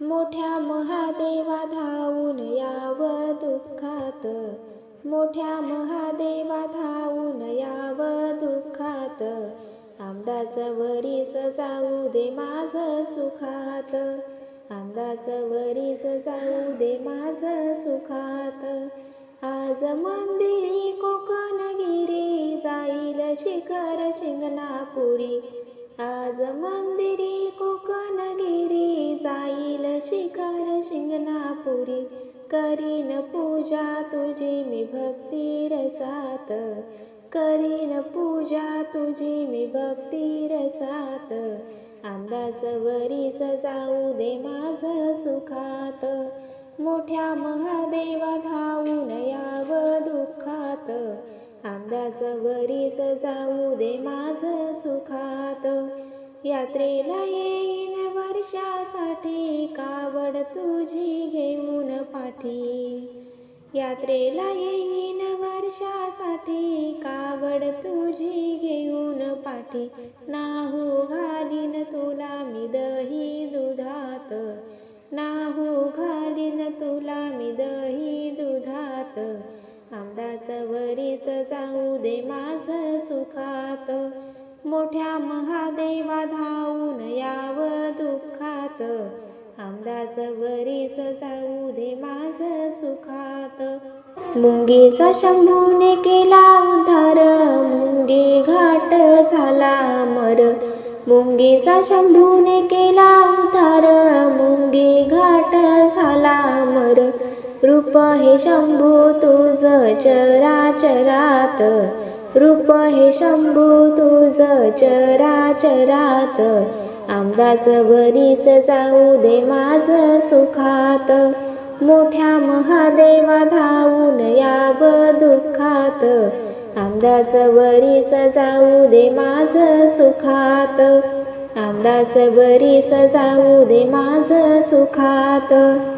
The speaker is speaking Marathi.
मोठ्या महादेवा धावून याव दुःखात. मोठ्या महादेवा धावून याव दुःखात. आमदाचं वरीस जाऊ दे माझं सुखात. आमदाचं वरीस जाऊ दे माझं सुखात. आज मंदिरी कोकणगिरी जाईल शिखर शिंगणापुरी. आज मंदिरी कोकणगिरी जाईल शिखर शिंगणापुरी करीन पूजा तुझी मी भक्ती रसात. करीन पूजा तुझी मी भक्ती रसात. आंब्याचं वरीस जाऊ दे माझं सुखात. मोठ्या महादेवा धावून याव दुःखात. आंब्याचं वरीस जाऊ दे माझं सुखात. यात्रेला येईन वर्षासाठी का कावड तुझी घेऊन पाठी. यात्रेला येईन वर्षासाठी कावड तुझी घेऊन पाठी. नाहू घालीन तुला मी दही दुधात. नाहू घालीन तुला मी दही दुधात. आंब्याचं वरीच जाऊ दे माझं सुखात. मोठ्या महादेवा धावून याव दुःखात. आमदाच वरीस जाऊ दे माझं सुखात. मुंगीचा शंभूने केला उद्धार मुंगी घाट झाला मर. मुंगीचा शंभूने केला उद्धार मुंगी घाट झाला मर. रूप हे शंभू तुझ चराचरात. रूप हे शंभू तुझ चराचरात. आमदाचं वरीस जाऊ दे माझं सुखात. मोठ्या महादेवा धावून याव दुःखात. आमदाचं वरीस जाऊ दे माझं सुखात. आमदाचं वरीस जाऊ दे माझं सुखात.